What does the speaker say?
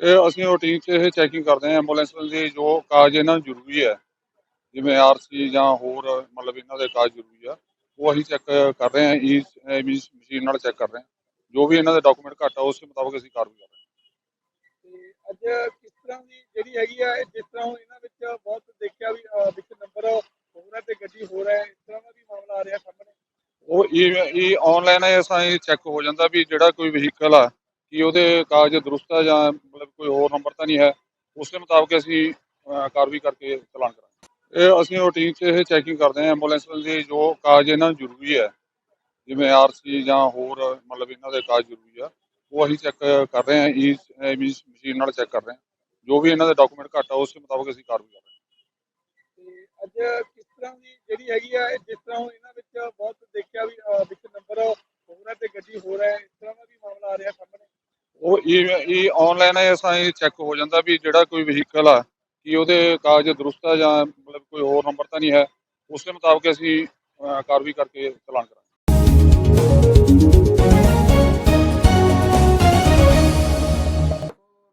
ਇਹ ਅਸੀਂ ਰੂਟੀਨ 'ਚ ਇਹ ਚੈਕਿੰਗ ਕਰਦੇ ਹਾਂ ਐਂਬੂਲੈਂਸ ਦੇ ਜੋ ਕਾਗਜ਼ ਇਹਨਾਂ ਨੂੰ ਜ਼ਰੂਰੀ ਹੈ। ਜਿਵੇਂ ਆਰਸੀ ਜਾਂ ਹੋਰ ਮਤਲਬ ਇਹਨਾਂ ਦੇ ਕਾਗਜ਼ ਜ਼ਰੂਰੀ ਆ ਉਹ ਅਸੀਂ ਚੈੱਕ ਕਰ ਰਹੇ ਹਾਂ ਈ ਮਸ਼ੀਨ ਨਾਲ ਚੈੱਕ ਕਰ ਰਹੇ ਹਾਂ। ਜੋ ਵੀ ਇਹਨਾਂ ਦੇ ਡਾਕੂਮੈਂਟ ਘੱਟ ਆ ਉਸ ਦੇ ਮੁਤਾਬਕ ਅਸੀਂ ਕਾਰਵਾਈ ਕਰ ਰਹੇ ਹਾਂ। ਤੇ ਅੱਜ ਕਿਸ ਤਰ੍ਹਾਂ ਦੀ ਜਿਹੜੀ ਹੈਗੀ ਆ ਜਿਸ ਤਰ੍ਹਾਂ ਹੁਣ ਇਹਨਾਂ ਵਿੱਚ ਬਹੁਤ ਦੇਖਿਆ ਵੀ ਵਿੱਚ ਨੰਬਰ ਹੋਰ ਹੈ ਤੇ ਗੱਡੀ ਹੋਰ ਹੈ ਇਸ ਤਰ੍ਹਾਂ ਦਾ ਵੀ ਮਾਮਲਾ ਆ ਰਿਹਾ ਸਾਹਮਣੇ? ਉਹ ਇਹ ਇਹ ਆਨਲਾਈਨ ਹੈ ਸਾਈ ਚੈੱਕ ਹੋ ਜਾਂਦਾ ਵੀ ਜਿਹੜਾ ਕੋਈ ਵਹੀਕਲ ਆ ਕਿ ਉਹਦੇ ਕਾਗਜ਼ ਦਰੁਸਤ ਆ ਜਾਂ ਮਤਲਬ ਕੋਈ ਹੋਰ ਨੰਬਰ ਤਾਂ ਨਹੀਂ ਹੈ, ਉਸ ਦੇ ਮੁਤਾਬਕ ਅਸੀਂ ਕਾਰਵਾਈ ਕਰਕੇ ਚਲਾਨ ਕਰਾਂਗੇ। ਇਹ ਅਸੀਂ ਰੂਟੀਨ 'ਚ ਇਹ ਚੈਕਿੰਗ ਕਰਦੇ ਹਾਂ ਐਂਬੂਲੈਂਸ ਦੇ ਜੋ ਕਾਗਜ਼ ਇਹਨਾਂ ਨੂੰ ਜ਼ਰੂਰੀ ਹੈ, ਜਿਵੇਂ ਆਰਸੀ ਜਾਂ ਹੋਰ ਮਤਲਬ ਇਹਨਾਂ ਦੇ ਕਾਗਜ਼ ਜ਼ਰੂਰੀ ਆ, ਉਹ ਅਸੀਂ ਚੈੱਕ ਕਰ ਰਹੇ ਹਾਂ ਈ ਮਸ਼ੀਨ ਨਾਲ ਚੈੱਕ ਕਰ ਰਹੇ ਹਾਂ। ਜੋ ਵੀ ਇਹਨਾਂ ਦੇ ਡਾਕੂਮੈਂਟ ਘੱਟ ਆ, ਉਸ ਦੇ ਮੁਤਾਬਕ ਅਸੀਂ ਕਾਰਵਾਈ ਕਰ ਰਹੇ ਹਾਂ। ਅੱਜ ਕਿਸ ਤਰ੍ਹਾਂ ਦੀ ਜਿਹੜੀ ਹੈਗੀ ਆ ਜਿਸ ਤਰ੍ਹਾਂ ਹੁਣ ਇਹਨਾਂ ਵਿੱਚ ਬਹੁਤ ਦੇਖਿਆ ਵੀ ਵਿੱਚ ਨੰਬਰ ਹੋਰ ਹੈ ਤੇ ਗੱਡੀ ਹੋਰ ਹੈ, ਇਸ ਤਰ੍ਹਾਂ ਦਾ ਵੀ ਮਾਮਲਾ ਆ ਰਿਹਾ ਸਾਹਮਣੇ। ਉਹ ਇਹ ਇਹ ਆਨਲਾਈਨ ਹੈ ਸਾਈ ਚੈੱਕ ਹੋ ਜਾਂਦਾ ਵੀ ਜਿਹੜਾ ਕੋਈ ਵਹੀਕਲ ਆ ਕਿ ਉਹਦੇ ਕਾਗਜ਼ ਦਰੁਸਤ ਆ ਜਾਂ ਮਤਲਬ ਕੋਈ ਹੋਰ ਨੰਬਰ ਤਾਂ ਨਹੀਂ ਹੈ ਉਸ ਦੇ ਮੁਤਾਬਕ ਅਸੀਂ ਅਹ, ਕਾਰਵਾਈ ਕਰਕੇ ਚਲਾਨ ਕਰਾਂਗੇ।